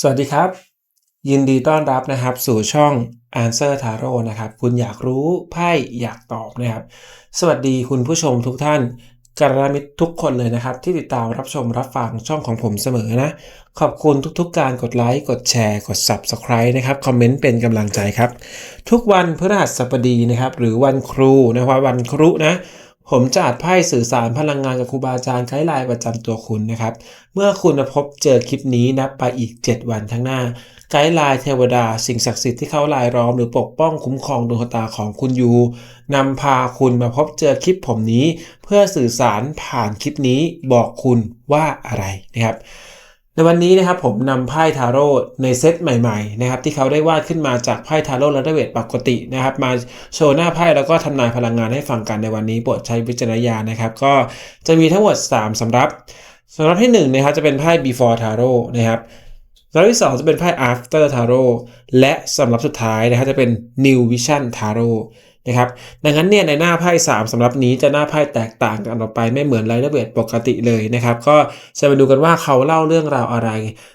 สวัสดีครับ ยินดีต้อนรับนะครับสู่ช่อง Answer Tarot นะครับ คุณอยากรู้ไพ่อยากตอบนะครับ สวัสดีคุณผู้ชมทุกท่านกัลยามิตรทุกคนเลยนะครับ ที่ติดตามรับชมรับฟังช่องของผมเสมอนะ ขอบคุณทุกๆการกดไลค์กดแชร์ กด Subscribe นะครับคอมเมนต์เป็นกำลังใจครับ ทุกวันพฤหัสบดีนะครับ หรือวันครูนะครับวันครุนะ ผมจะอัดไพ่สื่อสารพลังงานกับครูบาอาจารย์ไกด์ไลน์ประจำตัวคุณนะครับ เมื่อคุณพบเจอคลิปนี้นับไปอีก 7 วันข้างหน้า ไกด์ไลน์เทวดา สิ่งศักดิ์สิทธิ์ที่เขาลายล้อมหรือปกป้องคุ้มครองดวงตาของคุณอยู่นำพาคุณมาพบเจอคลิปผมนี้ เพื่อสื่อสารผ่านคลิปนี้บอกคุณว่าอะไรนะครับ ในวันนี้นะครับผมนำไพ่ทาโร่ในเซตใหม่ๆนะครับที่เขาได้วาดขึ้นมาจากไพ่ทาโร่และเวทปกตินะครับมาโชว์หน้าไพ่แล้วก็ทำนายพลังงานให้ฟังกันในวันนี้โปรดใช้วิจารณญาณนะครับ ก็จะมีทั้งหมด 3สำรับสำรับที่1นะครับจะเป็นไพ่ before tarot นะครับสำรับที่ 2 จะเป็นไพ่ after tarot และสำรับสุดท้ายนะครับจะเป็น new vision tarot นะครับดังนั้นเนี่ยในหน้าไพ่3สำหรับนี้จะหน้าไพ่แตกต่างกันออกไปไม่เหมือนไลท์เวทปกติเลยนะครับ ก็จะมาดูกันว่าเขาเล่าเรื่องราวอะไร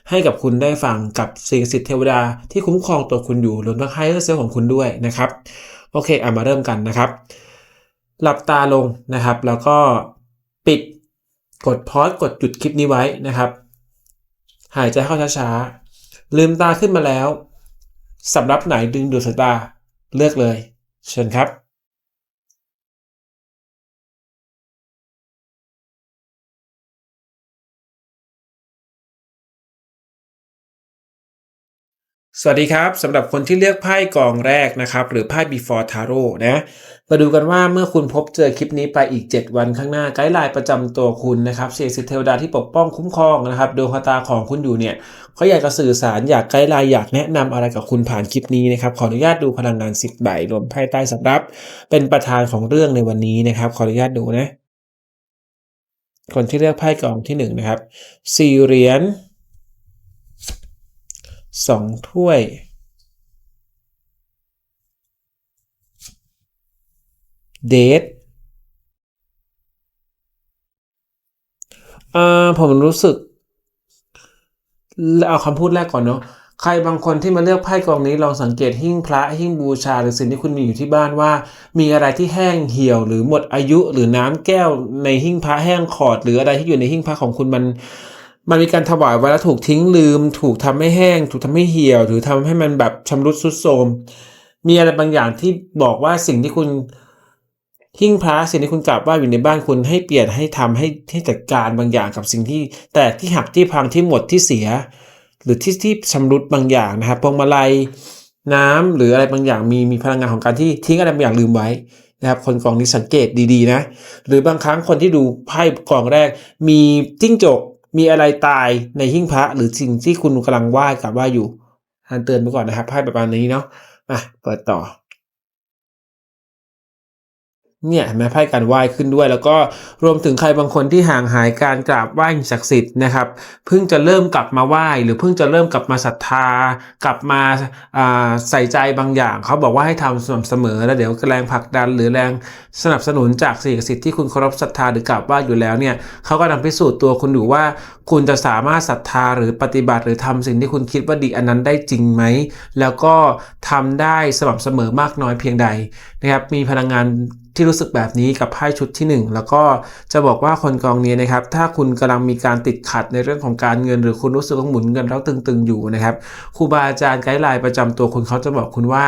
ให้กับคุณได้ฟังกับสิ่งศักดิ์สิทธิ์เทวดาที่คุ้มครองตัวคุณอยู่รวมทั้งไฮเออร์เซลของคุณด้วยนะครับโอเคเอามาเริ่มกันนะครับ หลับตาลงนะครับ แล้วก็ปิดกดพอสกดจุดคลิปนี้ไว้นะครับ หายใจเข้าช้าๆลืมตาขึ้นมาแล้วสำรับไหนดึงดูดสายตาเลือกเลย เชิญครับ สวัสดีครับสำหรับคนที่เลือกไพ่กองแรกนะครับ หรือไพ่ before tarot นะมาดูกันว่าเมื่อคุณพบเจอคลิปนี้ไปอีก 7 วันข้างหน้าไกด์ไลน์ประจำตัวคุณนะครับเศษสิทเทวดาที่ปกป้องคุ้มครองนะครับดวงชะตาของคุณอยู่เนี่ยเขาอยากจะสื่อสารอยากไกด์ไลน์อยากแนะนำอะไรกับคุณผ่านคลิปนี้นะครับขออนุญาตดูพลังงาน10ใบรวมไพ่ใต้สำรับ เป็นประธานของเรื่องในวันนี้นะครับ ขออนุญาตดูนะ คนที่เลือกไพ่กองที่หนึ่งนะครับสี่เหรียญ สองถ้วย เดทอ่าผมรู้สึก เอาคำพูดแรกก่อนเนาะใครบางคนที่มาเลือกไพ่กองนี้ลองสังเกตหิ้งพระหิ้งบูชาหรือสิ่งที่คุณมีอยู่ที่บ้านว่า มีอะไรที่แห้งเหี่ยวหรือหมดอายุหรือน้ำแก้วในหิ้งพระแห้งขอด หรืออะไรที่อยู่ในหิ้งพระของคุณมัน มันมีการถวายไว้แล้วถูกทิ้งลืม ถูกทำให้แห้ง ถูกทำให้เหี่ยวหรือทำให้มันแบบชำรุดทรุดโทรมมีอะไรบางอย่างที่บอกว่าสิ่งที่คุณหิ้งพระสิ่งที่คุณกราบไหว้อยู่ในบ้านคุณให้เปลี่ยนให้ทำให้ให้จัดการบางอย่างกับสิ่งที่ แตกที่หักที่พังที่หมดที่เสีย หรือที่ที่ชำรุดบางอย่างนะครับพวงมาลัยน้ำหรืออะไรบางอย่างมีมีพลังงานของการที่ทิ้งอะไรบางอย่างลืมไว้นะครับคนกองนี้สังเกตดีๆนะ หรือบางครั้งคนที่ดูไพ่กองแรก มีจิ้งจก มีอะไรตายในหิ้งพระหรือสิ่งที่คุณกำลังไหว้กับไหว้อยู่ท่านเตือนไปก่อนนะครับไพ่ประมาณนี้เนาะมาเปิดต่อ เนี่ยเห็นไหมไพ่การไหว้ขึ้นด้วย แล้วก็รวมถึงใครบางคนที่ห่างหายการกราบไหว้ศักดิ์สิทธิ์นะครับเพิ่งจะเริ่มกลับมาไหว้ หรือเพิ่งจะเริ่มกลับมาศรัทธา กลับมาใส่ใจบางอย่าง เขาบอกว่าให้ทำสม่ำเสมอ แล้วเดี๋ยวแรงผลักดัน หรือแรงสนับสนุนจากสิ่งศักดิ์สิทธิ์ที่คุณเคารพศรัทธาหรือกราบไหว้อยู่แล้วเนี่ยเขาก็นำพิสูจน์ตัวคุณอยู่ว่า คุณจะสามารถศรัทธาหรือปฏิบัติ หรือทำสิ่งที่คุณคิดว่าดีอันนั้นได้จริงไหมแล้วก็ทำได้สม่ำเสมอมากน้อยเพียงใดนะครับมีพลังงานที่รู้สึกแบบนี้กับไพ่ชุดที่ 1 แล้วก็จะบอกว่าคนกองนี้นะครับถ้าคุณกำลังมีการติดขัดในเรื่องของการเงิน หรือคุณรู้สึกว่าหมุนเงินแล้วตึงๆอยู่นะครับครูบาอาจารย์ไกด์ไลน์ประจำตัวคุณเขาจะบอกคุณว่า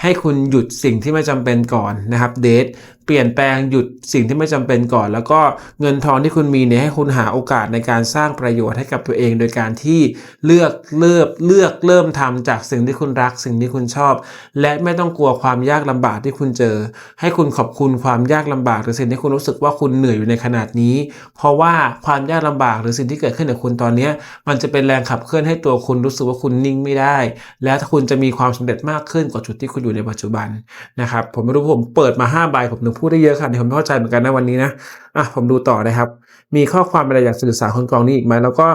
ให้คุณหยุดสิ่งที่ไม่จำเป็นก่อนนะครับเดทเปลี่ยนแปลงหยุดสิ่งที่ไม่จำเป็นก่อน แล้วก็เงินทองที่คุณมีเนี่ยให้คุณหาโอกาสในการสร้างประโยชน์ให้กับตัวเอง โดยการที่เลือกเลือกเลือกเริ่มทำจากสิ่งที่คุณรัก สิ่งที่คุณชอบ และไม่ต้องกลัวความยากลำบากที่คุณเจอ ให้คุณขอบคุณความยากลำบาก หรือสิ่งที่คุณรู้สึกว่าคุณเหนื่อยอยู่ในขนาดนี้ เพราะว่าความยากลำบากหรือสิ่งที่เกิดขึ้นกับคุณตอนนี้มันจะเป็นแรงขับเคลื่อนให้ตัวคุณรู้สึกว่าคุณนิ่งไม่ได้ และถ้าคุณจะมีความสำเร็จมากขึ้นกว่าจุดที่คุณอยู่ในปัจจุบันนะครับผมไม่รู้ผมเปิดมา5ใบผมถึงพูดได้เยอะขนาดนี้ผมเข้าใจเหมือนกันนะวันนี้นะ อะผมดูต่อนะครับ มีข้อความอะไรอยากศึกษาคนกองนี้อีกไหมแล้วก็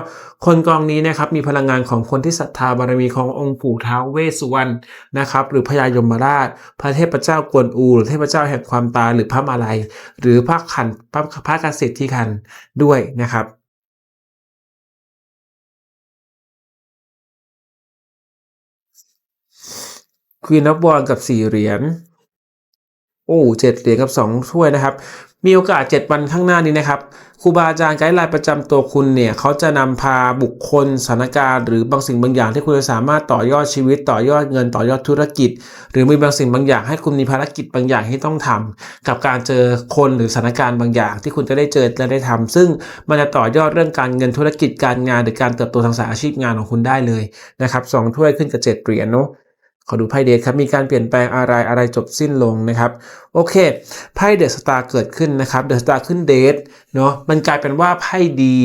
คนกองนี้นะครับมีพลังงานของคนที่ศรัทธาบารมีขององค์ปู่ท้าวเวสสุวรรณนะครับ หรือพญายมราช พระเทพเจ้ากวนอูหรือเทพเจ้าแห่งความตาหรือพระมาลัย หรือพระขันพระพระกสิทธิขันด้วยนะครับควีนอฟบอลกับสี่เหรียญ โอ้เจ็ดเหรียญกับ2ถ้วยนะครับ มีโอกาส7วันข้างหน้านี้นะครับครูบาอาจารย์ไกด์ไลน์ประจำตัวคุณเนี่ยเขาจะนำพาบุคคลสถานการณ์หรือบางสิ่งบางอย่างที่คุณจะสามารถต่อยอดชีวิต ต่อยอดเงินต่อยอดธุรกิจ หรือมีบางสิ่งบางอย่างให้คุณมีภารกิจบางอย่างที่ต้องทำกับการเจอคนหรือสถานการณ์บางอย่าง ที่คุณจะได้เจอและได้ทำซึ่งมันจะต่อยอดเรื่องการเงินธุรกิจการงาน หรือการเติบโตทางสายอาชีพงานของคุณได้เลยนะครับสองถ้วยขึ้นกับเจ็ดเหรียญเนาะ ขอดูไพ่เดทครับ มีการเปลี่ยนแปลงอะไรอะไรจบสิ้นลงนะครับ โอเค ไพ่เดอะสตาร์เกิดขึ้นนะครับ เดอะสตาร์ขึ้นเดท เนาะมันกลายเป็นว่าไพ่ดี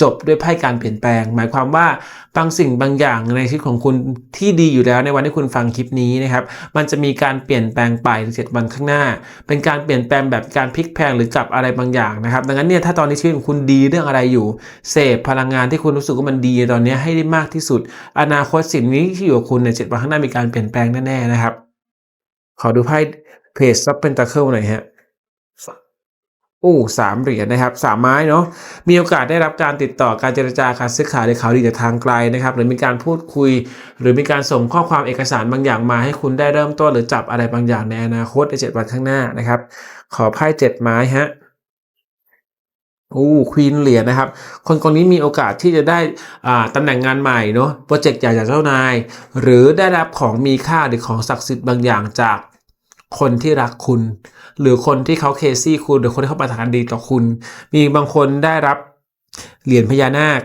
จบด้วยไพ่การเปลี่ยนแปลง หมายความว่าบางสิ่งบางอย่างในชีวิตของคุณที่ดีอยู่แล้วในวันที่คุณฟังคลิปนี้นะครับ มันจะมีการเปลี่ยนแปลงไปในเจ็ดวันข้างหน้า เป็นการเปลี่ยนแปลงแบบการพลิกแพลงหรือกลับอะไรบางอย่างนะครับ ดังนั้นเนี่ยถ้าตอนนี้ชีวิตของคุณดีเรื่องอะไรอยู่ เสพพลังงานที่คุณรู้สึกว่ามันดีตอนนี้ให้ได้มากที่สุด อนาคตสิ่งนี้ที่อยู่กับคุณในเจ็ดวันข้างหน้ามีการเปลี่ยนแปลงแน่ๆนะครับ ขอดูไพ่เพจซับเป็นตะเคิลหน่อยฮะ อู้สามเหรียญนะครับสามไม้เนาะมีโอกาสได้รับการติดต่อการเจรจาการซื้อขายหรือข่าวดีจากทางไกลนะครับ หรือมีการพูดคุย หรือมีการส่งข้อความเอกสารบางอย่างมาให้คุณได้เริ่มต้นหรือจับอะไรบางอย่างในอนาคตในเจ็ดวันข้างหน้านะครับ ขอไพ่เจ็ดไม้ฮะอู้ควีนเหรียญนะครับ คนคนนี้มีโอกาสที่จะได้ตำแหน่งงานใหม่เนาะโปรเจกต์ใหญ่จากเจ้านาย หรือได้รับของมีค่าหรือของศักดิ์สิทธิ์บางอย่างจาก คนที่รักคุณ หรือคนที่เขาเคซี่คุณหรือคนที่เขาประทานดีต่อคุณ มีบางคนได้รับเหรียญพญานาค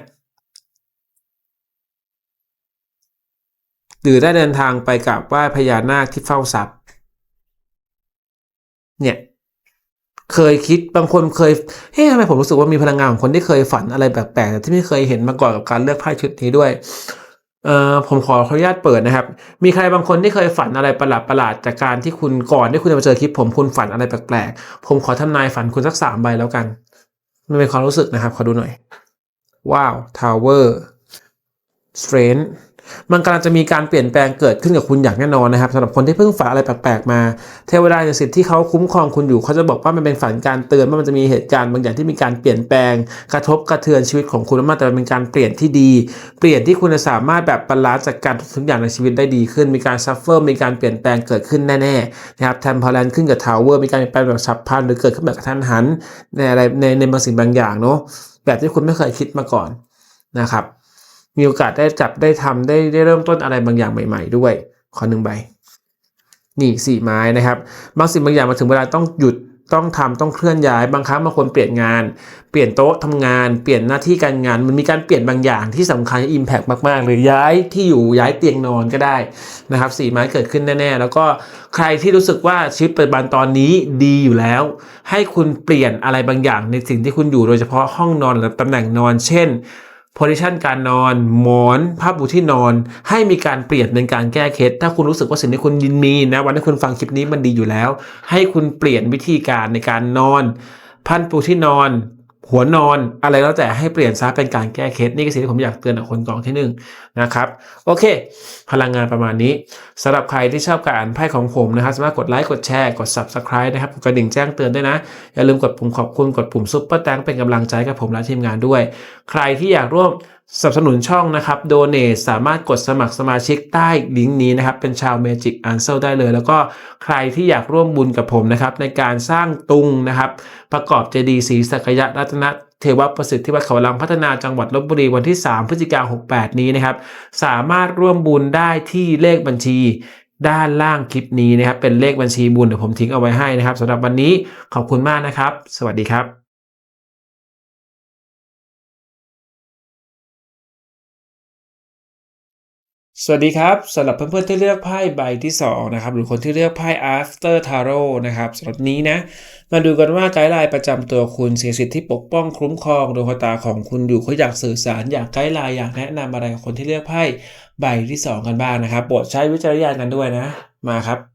หรือได้เดินทางไปกับไหว้พญานาคที่เฝ้าทรัพย์ เนี่ยเคยคิดบางคนเคยเฮ้ยทำไมผมรู้สึกว่ามีพลังงานของคนที่เคยฝันอะไรแปลกๆแต่ที่ไม่เคยเห็นมาก่อนกับการเลือกไพ่ชุดนี้ด้วย เอ่อผมขอขออนุญาตเปิดนะครับ มีใครบางคนที่เคยฝันอะไรประหลาดประหลาดจากการที่คุณก่อนที่คุณจะมาเจอคลิป ผมคุณฝันอะไรแปลกๆ ผมขอทำนายฝันคุณสักสามใบแล้วกัน มันเป็นความรู้สึกนะครับ ขอดูหน่อย ว้าว ทาวเวอร์สเตรนท มันกำลังจะมีการเปลี่ยนแปลงเกิดขึ้นกับคุณอย่างแน่นอนนะครับสำหรับคนที่เพิ่งฝันอะไรแปลกๆมา เทวดาในสิทธิ์ที่เขาคุ้มครองคุณอยู่เขาจะบอกว่ามันเป็นฝันการเตือนว่ามันจะมีเหตุการณ์บางอย่างที่มีการเปลี่ยนแปลง กระทบกระเทือนชีวิตของคุณมากแต่เป็นการเปลี่ยนที่ดี เปลี่ยนที่คุณจะสามารถแบบบาลานซ์จัดการทุกอย่างในชีวิตได้ดีขึ้น มีการซัฟเฟอร์มีการเปลี่ยนแปลงเกิดขึ้นแน่ๆนะครับแทมพอลแลนขึ้นกับทาวเวอร์มีการเปลี่ยนแปลงแบบฉับพลันหรือเกิดขึ้นแบบกระทันหันในอะไรในในบางสิ่งบางอย่างเนาะแบบที่คุณไม่เคยคิดมาก่อนนะครับ มีโอกาสได้จับได้ทำได้ได้เริ่มต้นอะไรบางอย่างใหม่ ๆ ด้วย ขอหนึ่งใบ นี่สี่ไม้นะครับ บางสิ่งบางอย่างมาถึงเวลาต้องหยุดต้องทำต้องเคลื่อนย้าย บางครั้งบางคนเปลี่ยนงาน เปลี่ยนโต๊ะทำงาน เปลี่ยนหน้าที่การงาน มันมีการเปลี่ยนบางอย่างที่สำคัญอิมแพกมากๆ หรือย้ายที่อยู่ย้ายเตียงนอนก็ได้นะครับสี่ไม้เกิดขึ้นแน่ๆ แล้วก็ใครที่รู้สึกว่าชีวิตปัจจุบันตอนนี้ดีอยู่แล้ว ให้คุณเปลี่ยนอะไรบางอย่างในสิ่งที่คุณอยู่โดยเฉพาะห้องนอนหรือตำแหน่งนอน เช่น โพซิชันการนอน หมอนผ้าปูที่นอน ให้มีการเปลี่ยนเป็นการแก้เคล็ดถ้าคุณรู้สึกว่าสิ่งที่คุณยินมีนะวันที่คุณฟังคลิปนี้มันดีอยู่แล้ว ให้คุณเปลี่ยนวิธีการในการนอนพันปูที่นอน หัวนอนอะไรแล้วแต่ให้เปลี่ยนซะเป็นการแก้เคล็ดนี่คือสิ่งที่ผมอยากเตือนคนกองที่หนึ่งนะครับโอเค พลังงานประมาณนี้สำหรับใครที่ชอบการอ่านไพ่ของผมนะครับสามารถกดไลค์กดแชร์กด subscribe นะครับกดกระดิ่งแจ้งเตือนด้วยนะ อย่าลืมกดปุ่มขอบคุณกดปุ่มซุปเปอร์แตงเป็นกำลังใจกับผมและทีมงานด้วย ใครที่อยากร่วม สนับสนุนช่องนะครับโดเน a สามารถกดสมัครสมาชิกใต้ลิงก์นี้นะครับ เป็นชาว Magic Answer ได้เลย แล้วก็ใครที่อยากร่วมบุญกับผมนะครับ ในการสร้างตุงนะครับ ประกอบเจดีย์ศรีสักยะรัตนเทวประสิทธิ์ที่วัดเขาลังพัฒนาจังหวัดลบบุรีวันที่ 3 พฤศจิกายน 68 นี้นะครับ สามารถร่วมบุญได้ที่เลขบัญชีด้านล่างคลิปนี้นะครับ เป็นเลขบัญชีบุญเดี๋ยวผมทิ้งเอาไว้ให้นะครับสำหรับวันนี้ขอบคุณมากนะครับ สวัสดีครับ สวัสดีครับสำหรับเพื่อนๆที่เลือกไพ่ใบที่ 2 นะครับ หรือคนที่เลือกไพ่ after tarot นะครับสำหรับนี้นะ มาดูกันว่าไกด์ไลน์ประจำตัวคุณเสียสิทธิ์ที่ปกป้องคุ้มครองดวงตาของคุณอยู่เขาอยากสื่อสารอยากไกด์ไลน์อยากแนะนำอะไรกับคนที่เลือกไพ่ใบที่ 2 กันบ้างนะครับโปรดใช้วิจารณญาณกันด้วยนะ มาครับ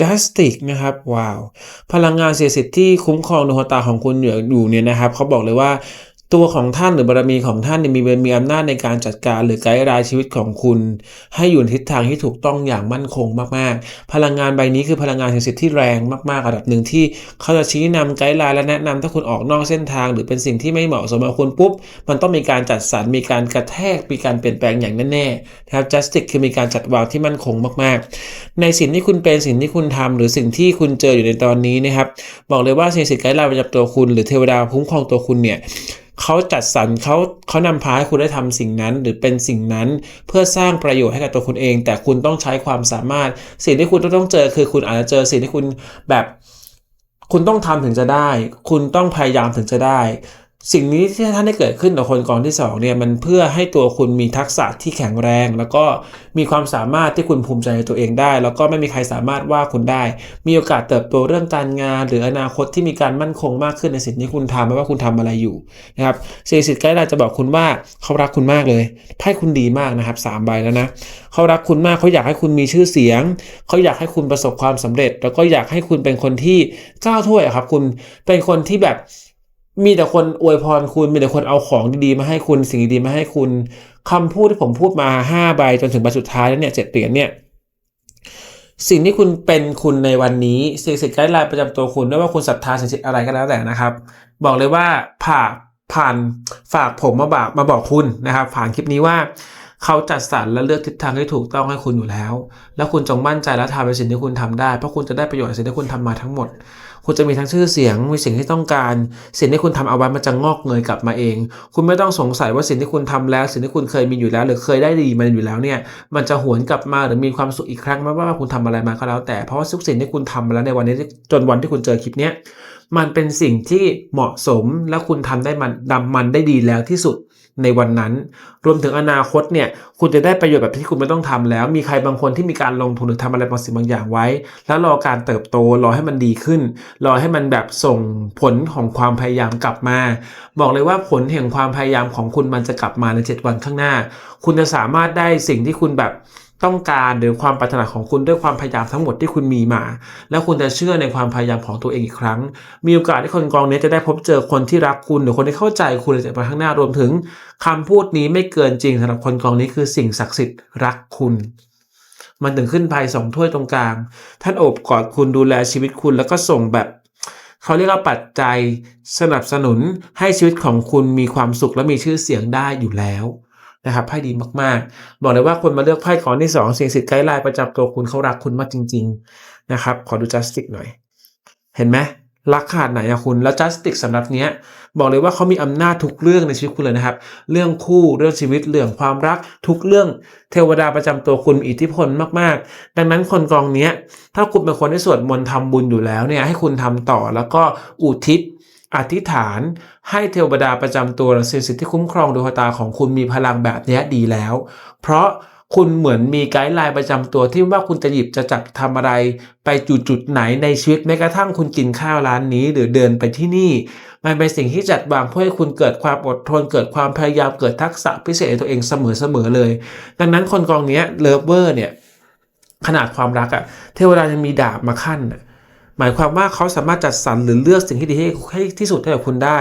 Justice นะครับว้าว พลังงานเสียสิทธิ์ที่คุ้มครองดวงตาของคุณอยู่เนี่ยนะครับเขาบอกเลยว่า ตัวของท่านหรือบารมีของท่านเนี่ยมีมีอำนาจในการจัดการหรือไกด์ไลน์ชีวิตของคุณ ให้อยู่ในทิศทางที่ถูกต้องอย่างมั่นคงมากๆ พลังงานใบนี้คือพลังงานแห่งสิทธิ์ที่แรงมากๆระดับหนึ่งที่เขาจะชี้นำไกด์ไลน์และแนะนำถ้าคุณออกนอกเส้นทาง หรือเป็นสิ่งที่ไม่เหมาะสมกับคุณปุ๊บ มันต้องมีการจัดสรรมีการกระแทกมีการเปลี่ยนแปลงอย่างแน่ๆนะครับ justice คือมีการจัดวางที่มั่นคงมาก ๆ ในสิ่งที่คุณเป็นสิ่งที่คุณทำหรือสิ่งที่คุณเจออยู่ในตอนนี้นะครับบอกเลยว่าสิ่งสิ่งไกด์ไลน์ประจำตัวคุณ หรือเทวดาคุ้มครองตัวคุณเนี่ย เขาจัดสรรเขาเขานำพาให้คุณได้ทำสิ่งนั้น หรือเป็นสิ่งนั้นเพื่อสร้างประโยชน์ให้กับตัวคุณเอง แต่คุณต้องใช้ความสามารถ สิ่งที่คุณต้องเจอคือคุณอาจจะเจอสิ่งที่คุณแบบ คุณต้องทำถึงจะได้ คุณต้องพยายามถึงจะได้ สิ่งนี้ที่ท่านได้เกิดขึ้นต่อคนกองที่2เนี่ยมันเพื่อให้ตัวคุณมีทักษะที่แข็งแรง แล้วก็มีความสามารถที่คุณภูมิใจในตัวเองได้ แล้วก็ไม่มีใครสามารถว่าคุณได้ มีโอกาสเติบโตเรื่องการงาน หรืออนาคตที่มีการมั่นคงมากขึ้นในสิ่งที่คุณทำไม่ว่าคุณทำอะไรอยู่นะครับเศรษฐสิทธิ์ใกล้ไลน์จะบอกคุณว่าเขารักคุณมากเลยไพ่คุณดีมากนะครับสามใบแล้วนะเขารักคุณมากเขาอยากให้คุณมีชื่อเสียง เขาอยากให้คุณประสบความสำเร็จ แล้วก็อยากให้คุณเป็นคนที่ก้าวถ้วยอะครับคุณเป็นคนที่แบบ มีแต่คนอวยพรคุณ มีแต่คนเอาของดีๆมาให้คุณ สิ่งดีๆมาให้คุณคำพูดที่ผมพูดมา5ใบจนถึงใบสุดท้ายแล้วเนี่ยเจ็ดเหรียญเนี่ย สิ่งที่คุณเป็นคุณในวันนี้สิ่งสิ่งไกด์ไลน์ประจำตัวคุณไม่ว่าคุณศรัทธาสิ่งอะไรก็แล้วแต่นะครับ บอกเลยว่าผ่าผ่านฝากผมมาบอกมาบอกคุณนะครับ ผ่านคลิปนี้ว่าเขาจัดสรรและเลือกทิศทางที่ถูกต้องให้คุณอยู่แล้ว แล้วคุณจงมั่นใจและทำในสิ่งที่คุณทำได้ เพราะคุณจะได้ประโยชน์จากสิ่งที่คุณทำมาทั้งหมด คุณจะมีทั้งชื่อเสียง มีสิ่งที่ต้องการ สิ่งที่คุณทำเอาไว้มันจะงอกเงยกลับมาเอง คุณไม่ต้องสงสัยว่าสิ่งที่คุณทำแล้ว สิ่งที่คุณเคยมีอยู่แล้ว หรือเคยได้ดีมันอยู่แล้วเนี่ย มันจะหวนกลับมาหรือมีความสุขอีกครั้งไม่ว่าคุณทำอะไรมาก็แล้ว แต่เพราะว่าทุกสิ่งที่คุณทำมาแล้วในวันนี้จนวันที่คุณเจอคลิปเนี้ยมันเป็นสิ่งที่เหมาะสมและคุณทำได้มันดำมันได้ดีแล้วที่สุด ในวันนั้น รวมถึงอนาคตเนี่ยคุณจะได้ประโยชน์แบบที่คุณไม่ต้องทำแล้ว มีใครบางคนที่มีการลงทุนหรือทำอะไรบางสิ่งบางอย่างไว้ แล้วรอการเติบโตรอให้มันดีขึ้น รอให้มันแบบส่งผลของความพยายามกลับมา บอกเลยว่าผลแห่งความพยายามของคุณมันจะกลับมาใน 7 วันข้างหน้า คุณจะสามารถได้สิ่งที่คุณแบบ ต้องการหรือความปรารถนาของคุณด้วยความพยายามทั้งหมดที่คุณมีมา แล้วคุณจะเชื่อในความพยายามของตัวเองอีกครั้ง มีโอกาสที่คนกองนี้จะได้พบเจอคนที่รักคุณหรือคนที่เข้าใจคุณในเจ็ดวันข้างหน้ารวมถึงคำพูดนี้ไม่เกินจริงสำหรับคนกองนี้คือสิ่งศักดิ์สิทธิ์รักคุณมันถึงขึ้นภัยสองถ้วยตรงกลาง ท่านโอบกอดคุณดูแลชีวิตคุณแล้วก็ส่งแบบเขาเรียกว่าปัจจัยสนับสนุนให้ชีวิตของคุณมีความสุขและมีชื่อเสียงได้อยู่แล้ว นะครับไพ่ดีมากๆ บอกเลยว่าคนมาเลือกไพ่กองที่สองสิ่งสิทธิ์ไกด์ไลน์ประจำตัวคุณเขารักคุณมากจริง ๆนะครับ ขอดูจัสติกหน่อย เห็นไหมรักขาดไหนอะคุณแล้วจัสติกสำหรับเนี้ย บอกเลยว่าเขามีอำนาจทุกเรื่องในชีวิตคุณเลยนะครับ เรื่องคู่เรื่องชีวิตเรื่องความรักทุกเรื่องเทวดาประจำตัวคุณมีอิทธิพลมากๆ ดังนั้นคนกองเนี้ย ถ้าคุณเป็นคนที่สวดมนต์ทำบุญอยู่แล้วเนี่ยให้คุณทำต่อแล้วก็อุทิศ อธิษฐานให้เทวดาประจำตัวและสิ่งศักดิ์สิตที่คุ้มครองดวงตาของคุณมีพลังแบบเนี้ยดีแล้ว เพราะคุณเหมือนมีไกด์ไลน์ประจำตัวที่ว่าคุณจะหยิบจะจับทำอะไร ไปจุดจุดไหนในชีวิตแม้กระทั่งคุณกินข้าวร้านนี้ หรือเดินไปที่นี่ มันเป็นสิ่งที่จัดวางเพื่อให้คุณเกิดความอดทน เกิดความพยายามเกิดทักษะพิเศษในตัวเองเสมอๆเลย ดังนั้นคนกองเนี้ยเลิฟเวอร์เนี่ยขนาดความรักอะเทวดายังมีดาบมาขั้นอะ หมายความว่าเขาสามารถจัดสรรหรือเลือกสิ่งที่ดีให้ให้ที่สุดให้กับคุณได้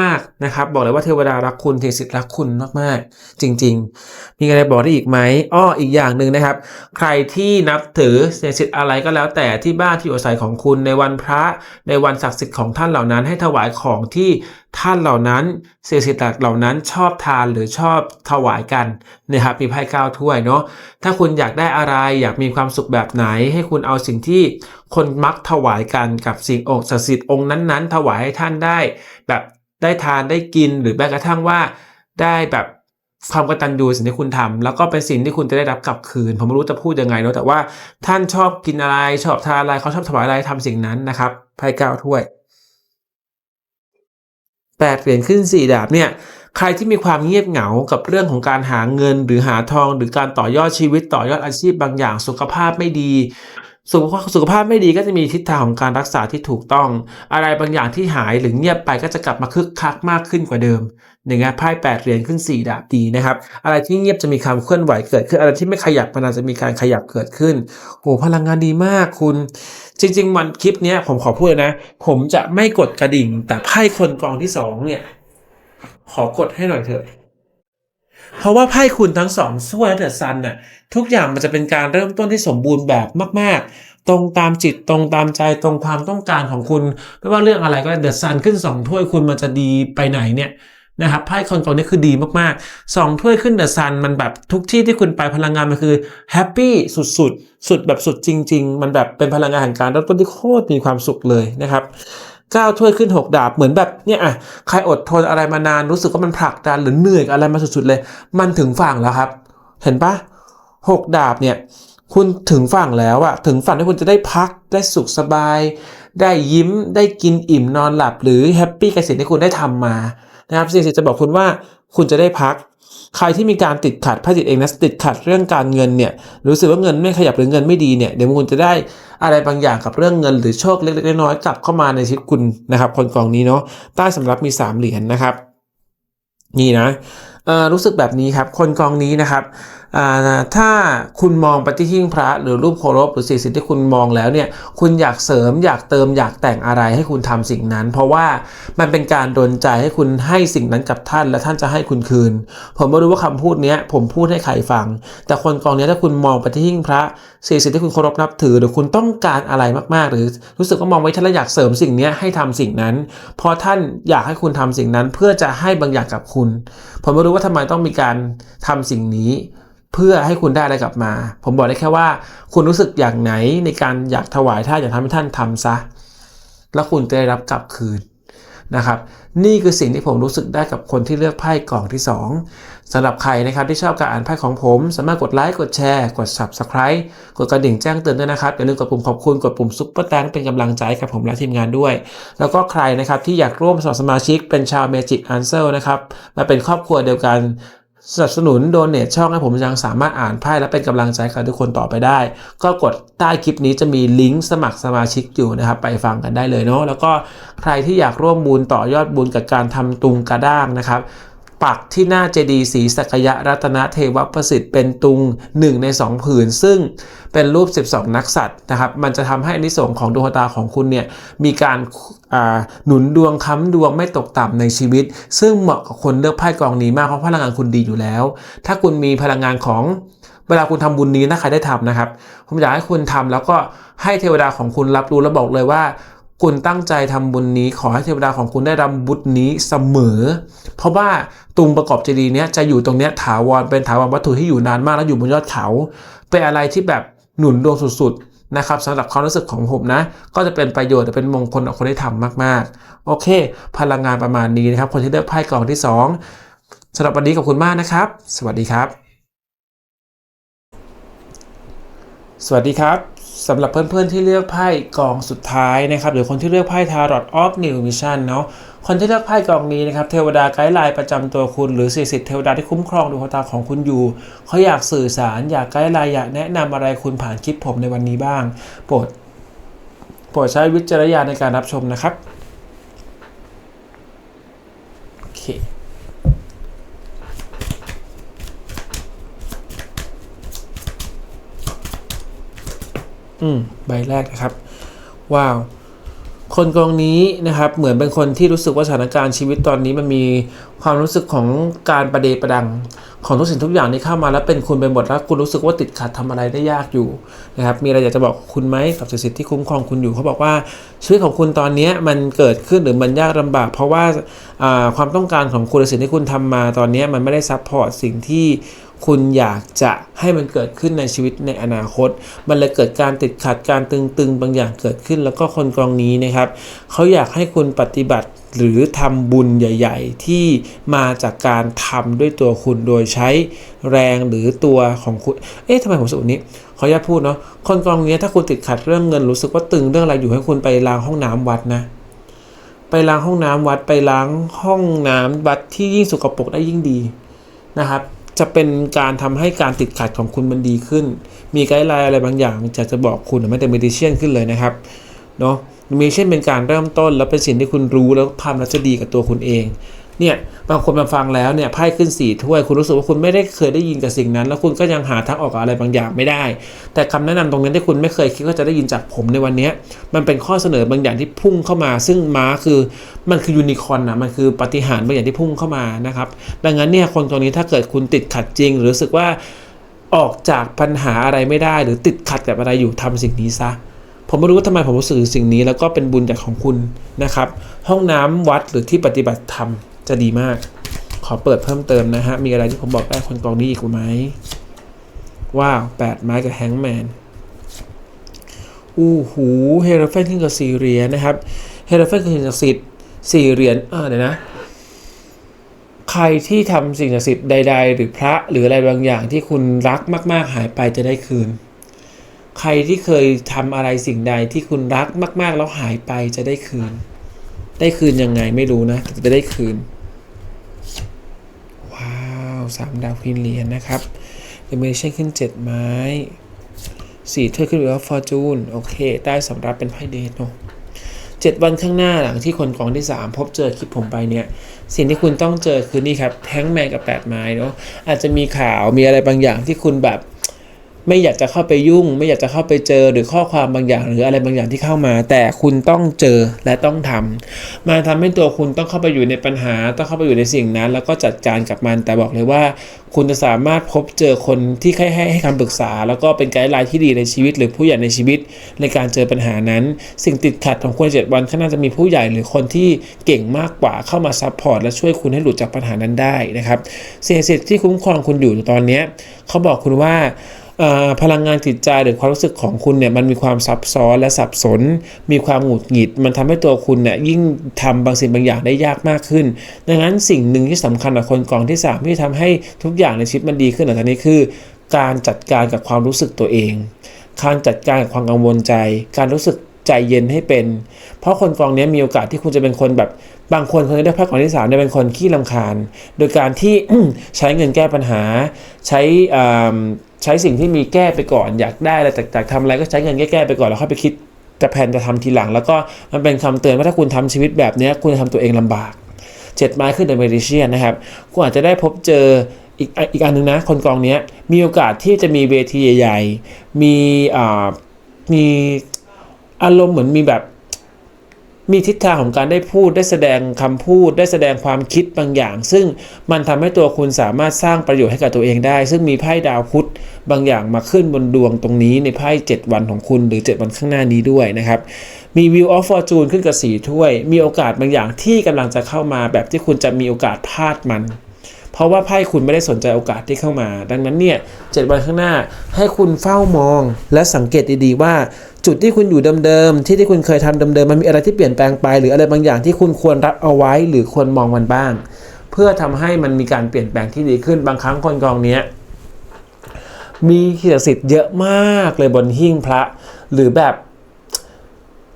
มากๆนะครับ บอกเลยว่าเทวดารักคุณเทสิทธิ์รักคุณมากๆ จริง ๆ มีอะไรบอกได้อีกไหมอ้ออีกอย่างหนึ่งนะครับ ใครที่นับถือเทสิทธิ์อะไรก็แล้วแต่ที่บ้านที่อยู่อาศัยของคุณในวันพระในวันศักดิ์สิทธิ์ของท่านเหล่านั้น ให้ถวายของที่ท่านเหล่านั้นเทวสิทธิ์เหล่านั้นชอบทานหรือชอบถวายกัน นะครับมีไพ่เก้าถ้วยเนาะถ้าคุณอยากได้อะไรอยากมีความสุขแบบไหน ให้คุณเอาสิ่งที่คนมักถวายกันกับสิ่งองค์ศักดิ์สิทธิ์องค์นั้นๆ ถวายให้ท่านได้ แบบได้ทานได้กินหรือแม้กระทั่งว่าได้แบบความกตัญญูสิ่งที่คุณทำแล้วก็เป็นสิ่งที่คุณจะได้รับกลับคืน ผมไม่รู้จะพูดยังไงเนาะแต่ว่าท่านชอบกินอะไรชอบทานอะไรเขาชอบถวายอะไรทำสิ่งนั้นนะครับไพ่เก้าถ้วยแปดเหรียญขึ้นสี่ดาบเนี่ย ใครที่มีความเงียบเหงากับเรื่องของการหาเงิน หรือหาทองหรือการต่อยอดชีวิตต่อยอดอาชีพบางอย่างสุขภาพไม่ดีสุขภาพสุขภาพไม่ดีก็จะมีทิศทางของการรักษาที่ถูกต้อง อะไรบางอย่างที่หายหรือเงียบไปก็จะกลับมาคึกคักมากขึ้นกว่าเดิมอย่างเงี้ยไพ่แปดเหรียญขึ้นสี่ดาบดีนะครับ อะไรที่เงียบจะมีความเคลื่อนไหวเกิดขึ้น อะไรที่ไม่ขยับมันอาจจะมีการขยับเกิดขึ้นโอ้พลังงานดีมากคุณ จริง ๆ วันคลิปเนี้ยผมขอพูดนะ ผมจะไม่กดกระดิ่ง แต่ไพ่คนกองที่สองเนี่ย ขอกดให้หน่อยเถอะ เพราะว่าไพ่คุณทั้งสองถ้วยเดอะซันน่ะทุกอย่างมันจะเป็นการเริ่มต้นที่สมบูรณ์แบบมาก ๆ ตรงตามจิตตรงตามใจตรงความต้องการของคุณ ไม่ว่าเรื่องอะไรก็เดอะซันขึ้นสองถ้วยคุณมันจะดีไปไหนเนี่ยนะครับไพ่คนกองนี้คือดีมากๆสองถ้วยขึ้นเดอะซันมันแบบทุกที่ที่คุณไปพลังงานมันคือแฮปปี้สุดๆสุดแบบสุดจริง ๆ มันแบบเป็นพลังงานแห่งการเริ่มต้นที่โคตรมีความสุขเลยนะครับ ก้าวถ้วยขึ้น 6 ดาบเหมือนแบบเนี่ยอะใครอดทนอะไรมานานรู้สึกว่ามันผลักดันหรือเหนื่อยอะไรมาสุดๆเลย มันถึงฝั่งแล้วครับ เห็นปะหกดาบเนี่ยคุณถึงฝั่งแล้วอะถึงฝั่งที่คุณจะได้พักได้สุขสบาย ได้ยิ้มได้กินอิ่มนอนหลับ หรือแฮปปี้กับสิ่งที่คุณได้ทำมานะครับสิ่งที่จะบอกคุณว่าคุณจะได้พัก ใครที่มีการติดขัดพระจิตเองนะติดขัดเรื่องการเงินเนี่ยรู้สึกว่าเงินไม่ขยับหรือเงินไม่ดีเนี่ยเดี๋ยวคุณจะได้อะไรบางอย่างกับเรื่องเงินหรือโชคเล็กๆน้อยๆกลับเข้ามาในชีวิตคุณนะครับคนกองนี้เนาะใต้สำรับมีสามเหรียญนะครับ นี่นะรู้สึกแบบนี้ครับ คนกองนี้นะครับ ถ้าคุณมองปที่หิ้งพระหรือรูปเคารพหรือสิ่งสิ่งที่คุณมองแล้วเนี่ยคุณอยากเสริมอยากเติมอยากแต่งอะไรให้คุณทำสิ่งนั้น เพราะว่ามันเป็นการดลใจให้คุณให้สิ่งนั้นกับท่าน และท่านจะให้คุณคืน ผมไม่รู้ว่าคำพูดนี้ผมพูดให้ใครฟัง แต่คนกองนี้ถ้าคุณมองปที่หิ้งพระสิ่งสิ่งที่คุณเคารพนับถือ หรือคุณต้องการอะไรมากๆ หรือรู้สึกว่ามองไว้ท่านแล้วอยากเสริมสิ่งนี้ให้ทำสิ่งนั้นเพราะท่านอยากให้คุณทำสิ่งนั้น เพื่อจะให้บางอย่างกับคุณ ผมไม่รู้ว่าทำไมต้องมีการทำสิ่งนี้ เพื่อให้คุณได้อะไรกลับมา ผมบอกได้แค่ว่า คุณรู้สึกอย่างไหนในการอยากถวายท่านอยากทำให้ท่านทำซะ แล้วคุณจะได้รับกลับคืนนะครับ นี่คือสิ่งที่ผมรู้สึกได้กับคนที่เลือกไพ่กล่องที่ 2สำหรับใครนะครับที่ชอบการอ่านไพ่ของผม สามารถกดไลค์กดแชร์ กด Subscribe กดกระดิ่งแจ้งเตือนด้วยนะครับอย่าลืมกดปุ่มขอบคุณกดปุ่มซุปเปอร์แตงเป็นกำลังใจกับผมและทีมงานด้วย แล้วก็ใครนะครับที่อยากร่วมสมัครสมาชิกเป็นชาว Magic Answer นะครับมาเป็นครอบครัวเดียวกัน สนับสนุนโดเนทช่องให้ผมยังสามารถอ่านไพ่และเป็นกำลังใจกับทุกคนต่อไปได้ ก็กดใต้คลิปนี้จะมีลิงก์สมัครสมาชิกอยู่นะครับ ไปฟังกันได้เลยเนาะแล้วก็ใครที่อยากร่วมบุญต่อยอดบุญกับการทำตุงกระด้างนะครับ ปักที่หน้าเจดีย์ศรีสักยะรัตนเทวประสิทธิ์เป็นตุง 1 ใน 2 ผืน ซึ่งเป็นรูป 12 นักสัตว์นะครับ มันจะทำให้อนิสงส์ของดวงตาของคุณเนี่ยมีการหนุนดวงค้ำดวงไม่ตกต่ำในชีวิต ซึ่งเหมาะกับคนเลือกไพ่กองนี้มากเพราะพลังงานคุณดีอยู่แล้ว ถ้าคุณมีพลังงานของเวลาคุณทำบุญนี้นะใครได้ทำนะครับ ผมอยากให้คุณทำแล้วก็ให้เทวดาของคุณรับรู้และบอกเลยว่า คุณตั้งใจทำบุญนี้ ขอให้เทวดาของคุณได้รับบุญนี้เสมอ เพราะว่าตุงประกอบเจดีย์เนี้ยจะอยู่ตรงเนี้ยถาวรเป็นถาวรวัตถุที่อยู่นานมากแล้วอยู่บนยอดเขา เป็นอะไรที่แบบหนุนดวงสุดๆนะครับสำหรับความรู้สึกของผมนะ ก็จะเป็นประโยชน์เป็นมงคลกับคนที่ทำมากๆ โอเค พลังงานประมาณนี้นะครับ คนที่เลือกไพ่กล่องที่ 2สำหรับวันนี้ขอบคุณมากนะครับ สวัสดีครับ สวัสดีครับ สำหรับเพื่อนๆที่เลือกไพ่กองสุดท้ายนะครับหรือคนที่เลือกไพ่ Tarot of New Vision เนาะคนที่เลือกไพ่กองนี้นะครับเทวดาไกด์ไลน์ประจำตัวคุณหรือสิ่งศักดิ์สิทธิ์เทวดาที่คุ้มครองดวงชะตาของคุณอยู่เขาอยากสื่อสาร อยากไกด์ไลน์อยากแนะนำอะไรคุณผ่านคลิปผมในวันนี้บ้าง โปรดโปรดใช้วิจารณญาณในการรับชมนะครับโอเค อืมใบแรกนะครับ ว้าวคนกองนี้นะครับเหมือนเป็นคนที่รู้สึกว่าสถานการณ์ชีวิตตอนนี้มันมีความรู้สึกของการประเดประดัง ของทุกสิ่งทุกอย่างที่เข้ามาแล้วเป็นคุณไปหมดแล้วคุณรู้สึกว่าติดขัดทำอะไรได้ยากอยู่นะครับมีอะไรอยากจะบอกคุณไหมกับสิ่งศักดิ์สิทธิ์ที่คุ้มครองคุณอยู่เขาบอกว่าชีวิตของคุณตอนนี้มันเกิดขึ้นหรือมันยากลำบาก เพราะว่าความต้องการของคุณสิ่งที่คุณทำมาตอนนี้มันไม่ได้ซัพพอร์ตสิ่งที่ คุณอยากจะให้มันเกิดขึ้นในชีวิตในอนาคต มันเลยเกิดการติดขัดการตึงๆ บางอย่างเกิดขึ้น แล้วก็คนกองนี้นะครับเขาอยากให้คุณปฏิบัติหรือทำบุญใหญ่ ๆ ที่มาจากการทำด้วยตัวคุณโดยใช้แรงหรือตัวของคุณ เอ๊ะทำไมผมรู้สึกแบบนี้ขออนุญาตพูดเนาะ คนกองนี้ถ้าคุณติดขัดเรื่องเงินรู้สึกว่าตึงเรื่องอะไรอยู่ให้คุณไปล้างห้องน้ำวัดนะไปล้างห้องน้ำวัดไปล้างห้องน้ำวัดที่ยิ่งสกปรกได้ยิ่งดีนะครับ จะเป็นการทำให้การติดขัดของคุณมันดีขึ้น มีไกด์ไลน์อะไรบางอย่างจะจะบอกคุณไม่แต่เมดิเชียนขึ้นเลยนะครับเนาะมีเช่นเป็นการเริ่มต้น แล้วเป็นสิ่งที่คุณรู้แล้วทำแล้วจะดีกับตัวคุณเอง เนี่ยบางคนมาฟังแล้วเนี่ยไพ่ขึ้นสี่ถ้วย คุณรู้สึกว่าคุณไม่ได้เคยได้ยินกับสิ่งนั้น แล้วคุณก็ยังหาทางออกกับอะไรบางอย่างไม่ได้ แต่คำแนะนำตรงนี้ที่คุณไม่เคยคิดว่าจะได้ยินจากผมในวันนี้มันเป็นข้อเสนอบางอย่างที่พุ่งเข้ามา ซึ่งม้าคือมันคือยูนิคอร์นนะมันคือปฏิหารบางอย่างที่พุ่งเข้ามานะครับดังนั้นเนี่ยคนตรงนี้ถ้าเกิดคุณติดขัดจริง หรือรู้สึกว่าออกจากปัญหาอะไรไม่ได้ หรือติดขัดกับอะไรอยู่ทำสิ่งนี้ซะผมไม่รู้ว่าทำไมผมรู้สึกสิ่งนี้ แล้วก็เป็นบุญจากของคุณนะครับ ห้องน้ำวัดหรือที่ปฏิบัติธรรม จะดีมาก ขอเปิดเพิ่มเติมนะฮะ มีอะไรที่ผมบอกได้คนกองนี้อีกไหมว้าวแปดไม้กับแฮงแมนอู้หูเฮโรเฟนขึ้นกับสี่เหรียญนะครับเฮโรเฟนคือสิ่งศักดิ์สิทธิ์สี่เหรียญอ่าเดี๋ยวนะใครที่ทำสิ่งศักดิ์สิทธิ์ใด ๆ หรือพระหรืออะไรบางอย่างที่คุณรักมาก ๆ หายไปจะได้คืน ใครที่เคยทำอะไรสิ่งใดที่คุณรักมาก ๆ แล้วหายไปจะได้คืน ได้คืนยังไงไม่รู้นะแต่จะได้คืน 3 ดาวคีนเหรียญนนะครับเดเมเชนขึ้น 7 ไม้สี่เธอขึ้นเปว่าฟอร์จูนโอเค ได้สำหรับเป็นไพ่เดทเนาะเจ็ดวันข้างหน้าหลังที่คนกองที่ 3 พบเจอคลิปผมไปเนี่ย สิ่งที่คุณต้องเจอคือนี่ครับแท้งแมนกับ 8 ไม้เนาะอาจจะมีข่าวมีอะไรบางอย่างที่คุณแบบ ไม่อยากจะเข้าไปยุ่ง ไม่อยากจะเข้าไปเจอหรือข้อความบางอย่าง หรืออะไรบางอย่างที่เข้ามา แต่คุณต้องเจอและต้องทำมันทำให้ตัวคุณต้องเข้าไปอยู่ในปัญหา ต้องเข้าไปอยู่ในสิ่งนั้น แล้วก็จัดการกับมัน แต่บอกเลยว่า คุณจะสามารถพบเจอคนที่ให้ให้ให้คำปรึกษา แล้วก็เป็นไกด์ไลน์ที่ดีในชีวิต หรือผู้ใหญ่ในชีวิตในการเจอปัญหานั้น สิ่งติดขัดของคุณเจ็ดวันข้างหน้าจะมีผู้ใหญ่หรือคนที่เก่งมากกว่าเข้ามาซัพพอร์ตและช่วยคุณให้หลุดจากปัญหานั้นได้นะครับสิ่งศักดิ์สิทธิ์ที่คุ้มครองคุณอยู่ตอนนี้เขาบอกคุณว่า พลังงานจิตใจหรือความรู้สึกของคุณเนี่ยมันมีความซับซ้อนและสับสน มีความหงุดหงิด มันทำให้ตัวคุณเนี่ยยิ่งทำบางสิ่งบางอย่างได้ยากมากขึ้น ดังนั้นสิ่งหนึ่งที่สำคัญกับคนกองที่สามที่ทำให้ทุกอย่างในชีวิตมันดีขึ้นหลังจากนี้คือ การจัดการกับความรู้สึกตัวเอง การจัดการกับความกังวลใจ การรู้สึกใจเย็นให้เป็น เพราะคนกองเนี้ยมีโอกาสที่คุณจะเป็นคนแบบบางคนคนที่ได้พระกองที่สามเนี่ยเป็นคนขี้ลำคาญ โดยการที่ใช้เงินแก้ปัญหา ใช้ ใช้สิ่งที่มีแก้ไปก่อน อยากได้อะไรจากจากทำอะไรก็ใช้เงินแก้ๆไปก่อนแล้วค่อยไปคิดจะแผนจะทำทีหลัง แล้วก็มันเป็นคำเตือนว่าถ้าคุณทำชีวิตแบบนี้คุณจะทำตัวเองลำบากเจ็ดไม้ขึ้นเดอะเมดิเชียนนะครับคุณอาจจะได้พบเจออีกอีกอันหนึงนะ คนกองนี้มีโอกาสที่จะมีเวทีใหญ่ ๆ มีอ่ามีอารมณ์เหมือนมีแบบ มีทิศทางของการได้พูดได้แสดงคำพูด ได้แสดงความคิดบางอย่าง ซึ่งมันทำให้ตัวคุณสามารถสร้างประโยชน์ให้กับตัวเองได้ ซึ่งมีไพ่ดาวพุธบางอย่างมาขึ้นบนดวงตรงนี้ในไพ่7วันของคุณหรือ 7 วันข้างหน้านี้ด้วยนะครับมี View of Fortune ขึ้นกับสีถ้วย มีโอกาสบางอย่างที่กำลังจะเข้ามาแบบที่คุณจะมีโอกาสพลาดมัน เพราะว่าไพ่คุณไม่ได้สนใจโอกาสที่เข้ามา ดังนั้นเนี่ยเจ็ดวันข้างหน้าให้คุณเฝ้ามอง และสังเกตดีๆว่า จุดที่คุณอยู่เดิมๆที่ที่คุณเคยทำเดิมๆมันมีอะไรที่เปลี่ยนแปลงไป หรืออะไรบางอย่างที่คุณควรรับเอาไว้หรือควรมองมันบ้าง เพื่อทำให้มันมีการเปลี่ยนแปลงที่ดีขึ้นบางครั้งคนกองเนี้ยมีขีดสิทธิ์เยอะมากเลยบนหิ้งพระ หรือแบบ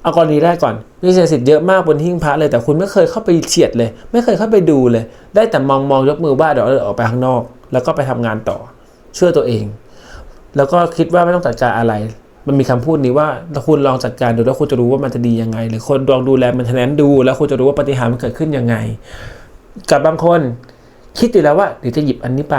เอากรณีแรกก่อนมีขีดสิทธิ์เยอะมากบนหิ้งพระเลย แต่คุณไม่เคยเข้าไปเฉียดเลย ไม่เคยเข้าไปดูเลย ได้แต่มองมองยกมือว่าเดี๋ยวออกไปข้างนอก แล้วก็ไปทำงานต่อ เชื่อตัวเอง แล้วก็คิดว่าไม่ต้องจัดการอะไร มันมีคำพูดนี้ว่าถ้าคุณลองจัดการดูแล้วคุณจะรู้ว่ามันจะดียังไง หรือคนลองดูแลมันแทนดู แล้วคุณจะรู้ว่าปฏิหารมันเกิดขึ้นยังไง กับบางคน คิดอยู่แล้วว่าเดี๋ยวจะหยิบอันนี้ไป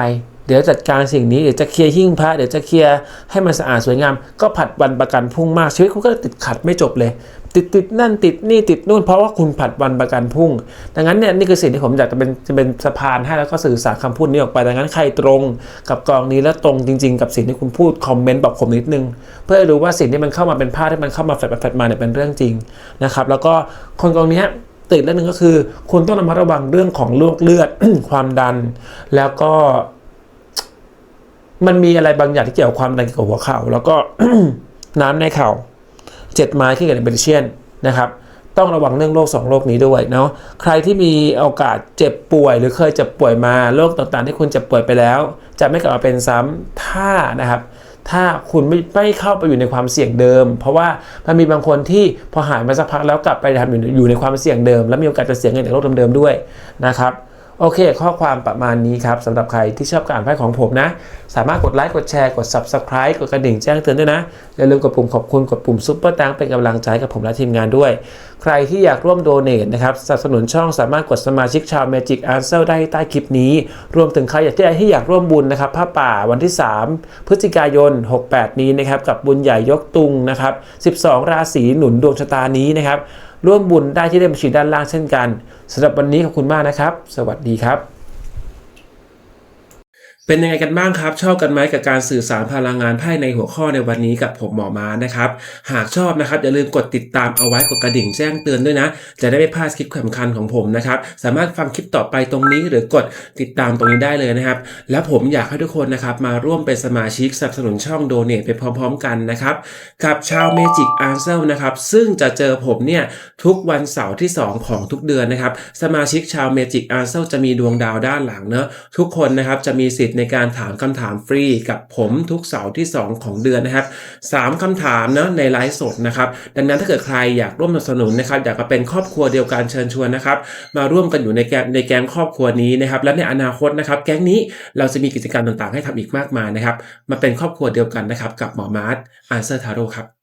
เดี๋ยวจัดการสิ่งนี้เดี๋ยวจะเคลียร์หิ้งพระเดี๋ยวจะเคลียร์ให้มันสะอาดสวยงาม ก็ผัดวันประกันพรุ่งมากชีวิตคุณก็ติดขัดไม่จบเลย ติดติดนั่นติดนี่ติดนู่นเพราะว่าคุณผัดวันประกันพรุ่ง ดังนั้นเนี่ยนี่คือสิ่งที่ผมอยากจะเป็นจะเป็นสะพานให้แล้วก็สื่อสารคำพูดนี้ออกไปดังนั้นใครตรงกับกองนี้และตรงจริง ๆ กับสิ่งที่คุณพูดคอมเมนต์บอกผมนิดนึง เพื่อให้รู้ว่าสิ่งที่มันเข้ามาเป็นภาพที่มันเข้ามาแฟดแฟดมาเนี่ยเป็นเรื่องจริงนะครับแล้วก็คนกองนี้ติดเรื่องหนึ่งก็คือ คุณต้องระมัดระวังเรื่องของโรคเลือดความดัน แล้วก็ มันมีอะไรบางอย่างที่เกี่ยวความดันเกี่ยวกับหัวเข่าแล้วก็น้ำในเข่าเจ็ดไม้ที่เกิดในเบลเชียนนะครับ ต้องระวังเรื่องโรคสองโรคนี้ด้วยเนาะใครที่มีโอกาสเจ็บป่วย หรือเคยเจ็บป่วยมาโรคต่างๆ ที่คุณเจ็บป่วยไปแล้ว จะไม่กลับมาเป็นซ้ำถ้านะครับ ถ้าคุณไม่ไม่เข้าไปอยู่ในความเสี่ยงเดิม เพราะว่ามันมีบางคนที่พอหายมาสักพักแล้วกลับไปทำอยู่อยู่ในความเสี่ยงเดิม แล้วมีโอกาสจะเสี่ยเงินจากโรคเดิมๆด้วยนะครับ โอเค ข้อความประมาณนี้ครับสำหรับใครที่ชอบการอ่านไพ่ของผมนะ สามารถกดไลค์กดแชร์กด Subscribe กดกระดิ่งแจ้งเตือนด้วยนะ อย่าลืมกดปุ่มขอบคุณกดปุ่มซุปเปอร์ตังเป็นกำลังใจกับผมและทีมงานด้วย ใครที่อยากร่วมโดเน a นะครับสนับสนุนช่องสามารถกดสมาชิกชาว Magic Answer ได้ใต้คลิปนี้ รวมถึงใครอยากที่ที่อยากร่วมบุญนะครับผ้าป่าวันที่ 3 พฤศจิกายน 68 นี้นะครับกับบุญใหญ่ยกตุงนะครับ 12 ราศีหนุนดวงชะตานี้นะครับ ร่วมบุญได้ที่เลขบัญชีด้านล่างเช่นกันสำหรับวันนี้ขอบคุณมากนะครับ สวัสดีครับ เป็นยังไงกันบ้างครับ ชอบกันไหมกับการสื่อสารพลังงานไพ่ในหัวข้อในวันนี้กับผมหมอม้านะครับ หากชอบนะครับอย่าลืมกดติดตามเอาไว้กดกระดิ่งแจ้งเตือนด้วยนะ จะได้ไม่พลาดคลิปสำคัญของผมนะครับ สามารถฟังคลิปต่อไปตรงนี้หรือกดติดตามตรงนี้ได้เลยนะครับ และผมอยากให้ทุกคนนะครับมาร่วมเป็นสมาชิกสนับสนุนช่องโดเน a t ไปพร้อม ๆ กันนะครับกับชาว Magic a n s e l นะครับซึ่งจะเจอผมเนี่ยทุกวันเสาร์ที่ 2 ของทุกเดือนนะครับสมาชิกชาว Magic a n s e l จะมีดวงดาวด้านหลังเนอะทุกคนนะครับจะมีสิทธิในการถามคำถามฟรีกับผมทุกเสาร์ที่ 2 ของเดือนนะครับสามคำถามเนอะในไลฟ์สดนะครับ ดังนั้นถ้าเกิดใครอยากร่วมสนับสนุนนะครับ อยากมาเป็นครอบครัวเดียวกันเชิญชวนนะครับ มาร่วมกันอยู่ในแกงในแก๊งครอบครัวนี้นะครับ และในอนาคตนะครับ แก๊งนี้เราจะมีกิจกรรมต่างๆ ให้ทำอีกมากมายนะครับ มาเป็นครอบครัวเดียวกันนะครับ กับหมอมาร์ทอันเซอร์ทาโร่ครับ